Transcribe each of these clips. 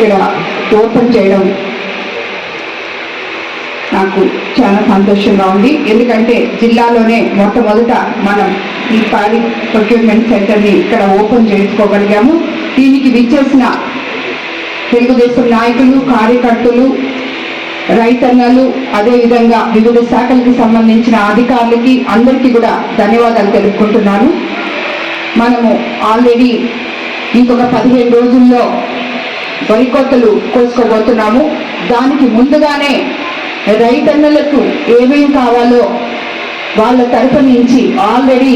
ఇక్కడ ఓపెన్ చేయడం నాకు చాలా సంతోషంగా ఉంది. ఎందుకంటే జిల్లాలోనే మొట్టమొదట మనం ఈ పాడి ప్రొక్యూర్మెంట్ సెంటర్ని ఇక్కడ ఓపెన్ చేసుకోగలిగాము. దీనికి విచ్చేసిన తెలుగుదేశం నాయకులు కార్యకర్తలు రైతన్నలు అదేవిధంగా వివిధ శాఖలకు సంబంధించిన అధికారులకి అందరికీ కూడా ధన్యవాదాలు తెలుపుకుంటున్నాను. మనము ఆల్రెడీ ఇంకొక పదిహేను రోజుల్లో వరి కోసుకోబోతున్నాము దానికి ముందుగానే రైతన్నలకు ఏమేం కావాలో వాళ్ళ తరఫు నుంచి ఆల్రెడీ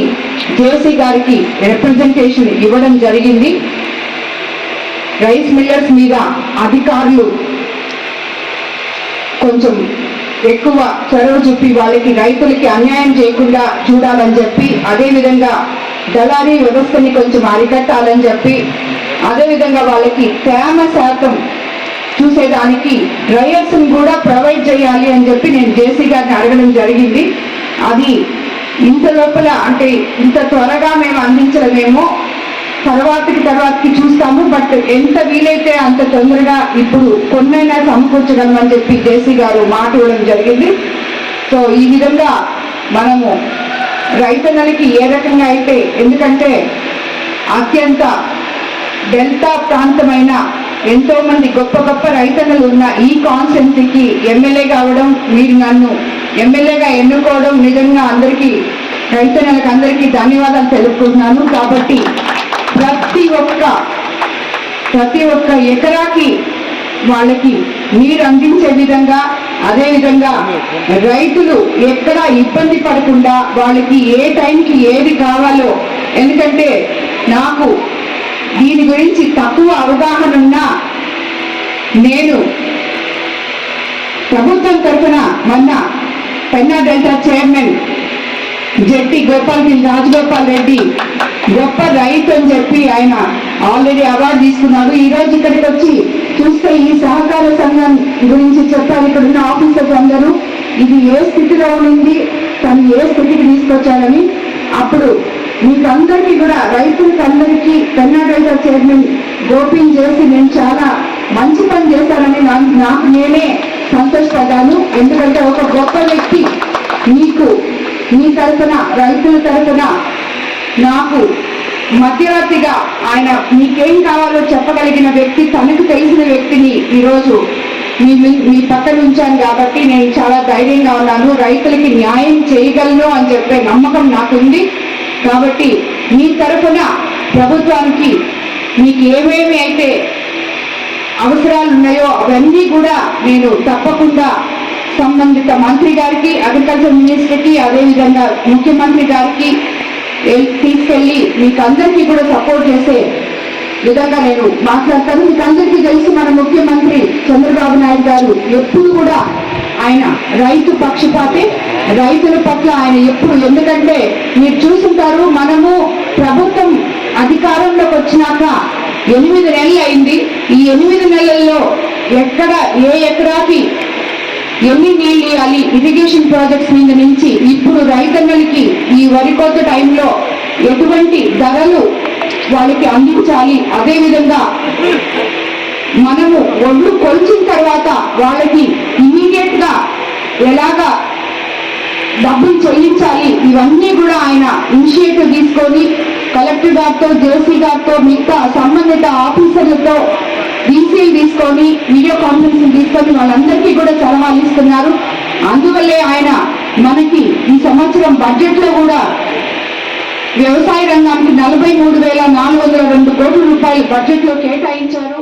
జేసీ గారికి రిప్రజెంటేషన్ ఇవ్వడం జరిగింది. రైస్ మిల్లర్స్ మీద అధికారులు కొంచెం ఎక్కువ చొరవ చూపి వాళ్ళకి రైతులకి అన్యాయం చేయకుండా చూడాలని చెప్పి అదేవిధంగా దళారీ వ్యవస్థని కొంచెం అరికట్టాలని చెప్పి అదేవిధంగా వాళ్ళకి తేమ శాతం చూసేదానికి డ్రైయర్స్ని కూడా ప్రొవైడ్ చేయాలి అని చెప్పి నేను జేసీ గారిని అడగడం జరిగింది. అది ఇంత లోపల అంటే ఇంత త్వరగా మేము అందించలేమో తర్వాతకి తర్వాతకి చూస్తాము. బట్ ఎంత వీలైతే అంత తొందరగా ఇప్పుడు కొన్నైనా సమకూర్చగలమని చెప్పి జేసీ గారు మాట ఇవ్వడం జరిగింది. సో ఈ విధంగా మనము రైతన్నలకి ఏ రకంగా అయితే ఎందుకంటే అత్యంత డెల్టా ప్రాంతమైన ఎంతో మంది గొప్ప గొప్ప రైతన్నలు ఉన్న ఈ కాన్స్టెన్సీకి ఎమ్మెల్యే కావడం మీరు నన్ను ఎమ్మెల్యేగా ఎన్నుకోవడం నిజంగా అందరికీ రైతన్నలకు అందరికీ ధన్యవాదాలు తెలుపుకుంటున్నాను. కాబట్టి ప్రతి ఒక్క ప్రతి ఒక్క ఎకరాకి వాళ్ళకి నీరు అందించే విధంగా అదేవిధంగా రైతులు ఎక్కడ ఇబ్బంది పడకుండా వాళ్ళకి ఏ టైంకి ఏది కావాలో ఎందుకంటే నాకు దీని గురించి తక్కువ అవగాహన ఉన్నా నేను ప్రభుత్వం తరఫున మొన్న పెన్నా డెల్టా చైర్మన్ జట్టి గోపాల్ రాజగోపాల్ రెడ్డి గొప్ప రైతు అని చెప్పి ఆయన ఆల్రెడీ అవార్డు తీసుకున్నారు. ఈ రోజు ఇక్కడికి వచ్చి చూస్తే ఈ సహకార సంఘం గురించి చెప్పారు. ఇక్కడ ఉన్న ఆఫీసర్స్ అందరూ ఇది ఏ స్థితిలో ఉంది తను ఏ స్థితికి తీసుకొచ్చారని అప్పుడు మీకందరికీ కూడా రైతులకి అందరికీ కర్ణాటక చైర్మన్ గోపిన్ చేసి నేను చాలా మంచి పని చేశానని నా- నాకు నేనే సంతోషపడ్డాను. ఎందుకంటే ఒక గొప్ప వ్యక్తి మీకు మీ తరఫున రైతుల తరఫున నాకు మధ్యవర్తిగా ఆయన మీకేం కావాలో చెప్పగలిగిన వ్యక్తి తనకు తెలిసిన వ్యక్తిని ఈరోజు మీ మీ- మీ పక్కన ఉంచాను కాబట్టి నేను చాలా ధైర్యంగా ఉన్నాను. రైతులకి న్యాయం చేయగలను అని చెప్పే నమ్మకం నాకుంది. కాబట్టి మీ తరఫున ప్రభుత్వానికి మీకు ఏమేమి అయితే అవసరాలు ఉన్నాయో అవన్నీ కూడా నేను తప్పకుండా సంబంధిత మంత్రి గారికి అగ్రికల్చర్ మినిస్టర్కి అదేవిధంగా ముఖ్యమంత్రి గారికి తీసుకెళ్ళి మీకు అందరికీ కూడా సపోర్ట్ చేసే విధంగా నేను మాట్లాడతాను. మీకు అందరికీ తెలుసు మన ముఖ్యమంత్రి చంద్రబాబు నాయుడు గారు ఎప్పుడు కూడా ఆయన రైతు పక్షపాతే. రైతుల పట్ల ఆయన ఎప్పుడు ఎందుకంటే మీరు చూసుంటారు మనము ప్రభుత్వం అధికారంలోకి వచ్చినాక ఎనిమిది నెలలు అయింది. ఈ ఎనిమిది నెలల్లో ఎక్కడ ఏ ఎకరాకి ఎన్ని నీళ్ళు ఇవ్వాలి? ఇరిగేషన్ ప్రాజెక్ట్స్ మీద నుంచి ఇప్పుడు రైతన్నలకి ఈ వరి కోత టైంలో ఎటువంటి ధరలు వాళ్ళకి అందించాలి. అదేవిధంగా మనము ఒళ్ళు కొలిచిన తర్వాత వాళ్ళకి ఇమీడియట్గా ఎలాగా డబ్బులు చెల్లించాలి? ఇవన్నీ కూడా ఆయన ఇనిషియేటివ్ తీసుకొని కలెక్టర్ గారితో జేసీ గారితో మిగతా సంబంధిత ఆఫీసర్లతో డీసీలు తీసుకొని వీడియో కాన్ఫరెన్సింగ్ తీసుకొని వాళ్ళందరికీ కూడా సలహాలు ఇస్తున్నారు అందువల్లే ఆయన మనకి ఈ సంవత్సరం బడ్జెట్లో కూడా వ్యవసాయ రంగానికి నలభై మూడు వేల నాలుగు వందల రెండు కోట్ల రూపాయలు బడ్జెట్లో కేటాయించారు.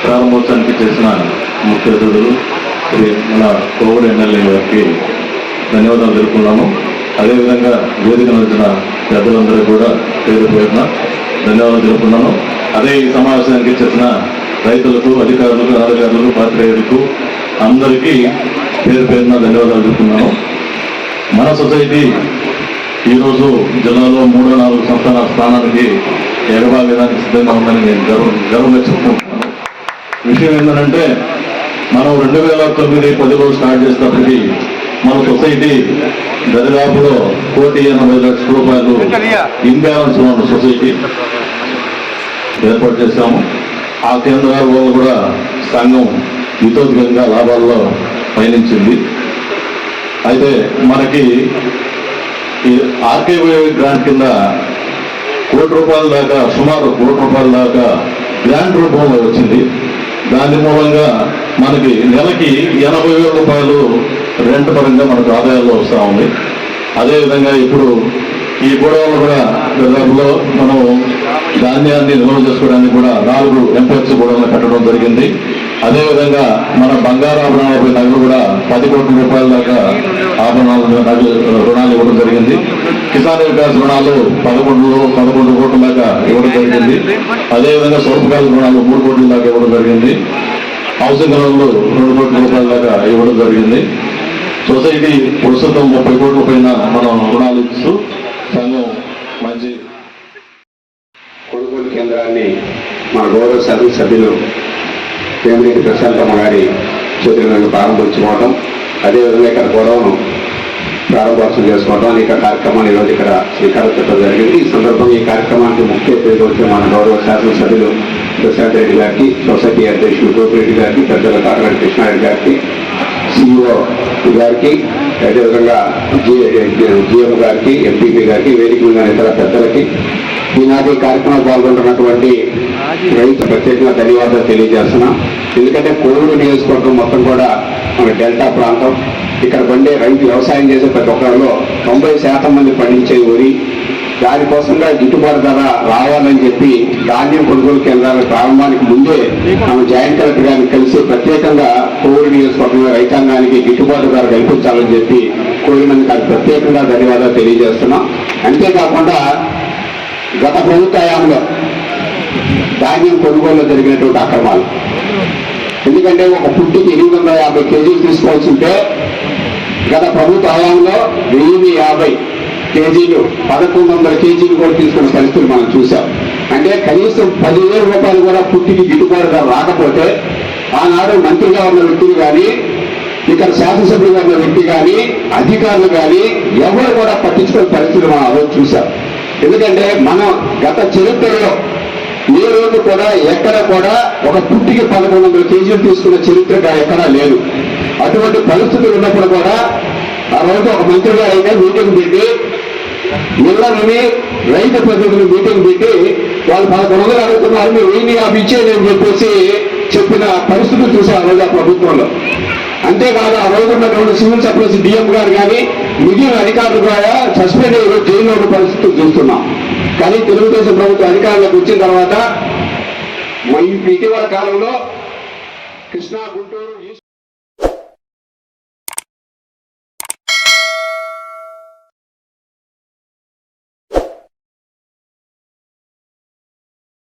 ప్రారంభోత్సవానికి చేసిన ముఖ్య అతిథులు మన కోవిడ్ ఎమ్మెల్యే గారికి ధన్యవాదాలు తెలుపుకున్నాము అదేవిధంగా వేదిక వచ్చిన పెద్దలందరూ కూడా పేరు పేరున ధన్యవాదాలు తెలుపుకున్నాను అదే ఈ సమావేశానికి చేసిన రైతులకు అధికారులకు అధికారులకు పాత్రికేయులకు అందరికీ పేరు పేరున ధన్యవాదాలు తెలుపుకున్నాను మన సొసైటీ ఈరోజు జిల్లాలో మూడు నాలుగు సంస్థల స్థానానికి ఎగబాగడానికి సిద్ధంగా ఉందని నేను గర్వ గర్వంగా చెప్పుకుంటున్నాను. విషయం ఏంటంటే మనం రెండు వేల తొమ్మిది పదిలో స్టార్ట్ చేసినప్పటికీ మన సొసైటీ దరిదాపులో కోటి ఎనభై లక్షల రూపాయలు ఇంబ్యాలెన్స్ ఉన్న సొసైటీ ఏర్పాటు చేశాము. ఆ కేంద్రాల వల్ల కూడా సంఘం ఇతోధికంగా లాభాల్లో పయనించింది. అయితే మనకి ఈ ఆర్కేవై గ్రాంట్ కింద కోటి రూపాయల దాకా సుమారు కోటి రూపాయల దాకా గ్రాంట్ రూపంలో వచ్చింది. దాని మూలంగా మనకి నెలకి ఎనభై వేల రూపాయలు రెంట్ పరంగా మనకు ఆదాయాల్లో వస్తూ ఉంది. అదేవిధంగా ఇప్పుడు ఈ గొడవలు కూడా దాదాపులో మనం ధాన్యాన్ని నిల్వ చేసుకోవడానికి కూడా నాలుగు ఎంపీఎస్ గొడవలు కట్టడం జరిగింది. అదేవిధంగా మన బంగారు ఆభరణాలపై నగలు కూడా పది కోట్ల రూపాయల దాకా ఆభరణాలు నగలు రుణాలు ఇవ్వడం జరిగింది. కిసాన్ వికాస్ రుణాలు పదకొండు పదకొండు కోట్ల దాకా ఇవ్వడం జరిగింది. అదేవిధంగా స్వల్పకాల రుణాలు మూడు కోట్ల దాకా ఇవ్వడం జరిగింది. హౌసింగ్ లోన్లు రెండు కోట్ల రూపాయల దాకా ఇవ్వడం జరిగింది. సొసైటీ ప్రస్తుతం ముప్పై కోట్ల పైన మనం రుణాలు ఇస్తూ సంఘం మంచి కొనుగోలు కేంద్రాన్ని మన గౌరవ శాసన సభ్యులు సేంద్రీయ ప్రశాంతమ్మ గారి చేతులను ప్రారంభించుకోవడం అదేవిధంగా ఇక్కడ గొడవను ప్రారంభోత్సవం చేసుకోవడం అనేక కార్యక్రమాలు ఈరోజు ఇక్కడ శ్రీకారం చుట్టడం జరిగింది. ఈ సందర్భంగా ఈ కార్యక్రమానికి ముఖ్య అతిథిగా వచ్చిన మన గౌరవ శాసనసభ్యులు ప్రశాంత్ రెడ్డి గారికి సొసైటీ అధ్యక్షులు గోపిరెడ్డి గారికి పెద్దల కాకరెడ్డి కృష్ణారెడ్డి గారికి సిఇఓ గారికి అదేవిధంగా జిఎం గారికి ఎంపీపీ గారికి వేదిక మీద ఉన్న ఇతర పెద్దలకి ఈనాటి ఈ కార్యక్రమంలో పాల్గొంటున్నటువంటి రైతు ప్రత్యేకంగా ధన్యవాదాలు తెలియజేస్తున్నాం. ఎందుకంటే కోవిడ్ నియోజకవర్గం మొత్తం కూడా మన డెల్టా ప్రాంతం. ఇక్కడ పండే రైతు వ్యవసాయం చేసే ప్రతి ఒక్కరిలో తొంభై శాతం మంది పండించే వరి దానికోసంగా గిట్టుబాటు ధర రావాలని చెప్పి ధాన్యం కొనుగోలు కేంద్రాల ప్రారంభానికి ముందే మనం జాయింట్ కలెక్టర్ గారిని కలిసి ప్రత్యేకంగా కోవిడ్ నియోజకవర్గంలో రైతాంగానికి గిట్టుబాటు ధర కల్పించాలని చెప్పి కోరినందుకు అది ప్రత్యేకంగా ధన్యవాదాలు తెలియజేస్తున్నాం. అంతేకాకుండా గత ప్రభుత్వ హయాంలో ధాన్యం కొనుగోలులో జరిగినటువంటి అక్రమాలు. ఎందుకంటే ఒక పుట్టికి ఎనిమిది వందల యాభై కేజీలు తీసుకోవాల్సి ఉంటే గత ప్రభుత్వ హయాంలో వెయ్యి యాభై కేజీలు పదకొండు వందల కేజీలు కూడా తీసుకున్న పరిస్థితులు మనం చూసాం అంటే కనీసం పదివేల రూపాయలు కూడా పుట్టికి గిట్టుబాటు రాకపోతే ఆనాడు మంత్రిగా ఉన్న వ్యక్తులు కానీ ఇక్కడ శాసనసభ్యులుగా ఉన్న వ్యక్తి కానీ అధికారులు కానీ ఎవరు కూడా పట్టించుకునే పరిస్థితులు మనం ఆ రోజు చూసాం ఎందుకంటే మనం గత చరిత్రలో ఏ రోజు కూడా ఎక్కడ కూడా ఒక పుట్టికి పదకొండు వందల కేజీలు తీసుకున్న చరిత్ర ఎక్కడా లేదు. అటువంటి పరిస్థితులు ఉన్నప్పుడు కూడా ఆ రోజు ఒక మంత్రిగా అయితే మీటింగ్ పెట్టి ఇళ్ళని రైతు ప్రతినిధులు మీటింగ్ పెట్టి వాళ్ళు పదకొండు వందలు అడుగుతున్నారు మీరు వెయ్యి అవి ఇచ్చేది అని చెప్పేసి చెప్పిన పరిస్థితులు చూసాం ఆ రోజు ఆ ప్రభుత్వంలో. అంతేకాదు ఆ రోజు ఉన్నటువంటి సివిల్ సప్లైస్ డిఎం గారు కానీ మిగిలిన అధికారులు కూడా సస్పెండ్ అయ్యి జైల్లో ఉన్న పరిస్థితులు చూస్తున్నాం. కానీ తెలుగుదేశం ప్రభుత్వం అధికారంలోకి వచ్చిన తర్వాత ఇటీవల కాలంలో కృష్ణా గుంటూరు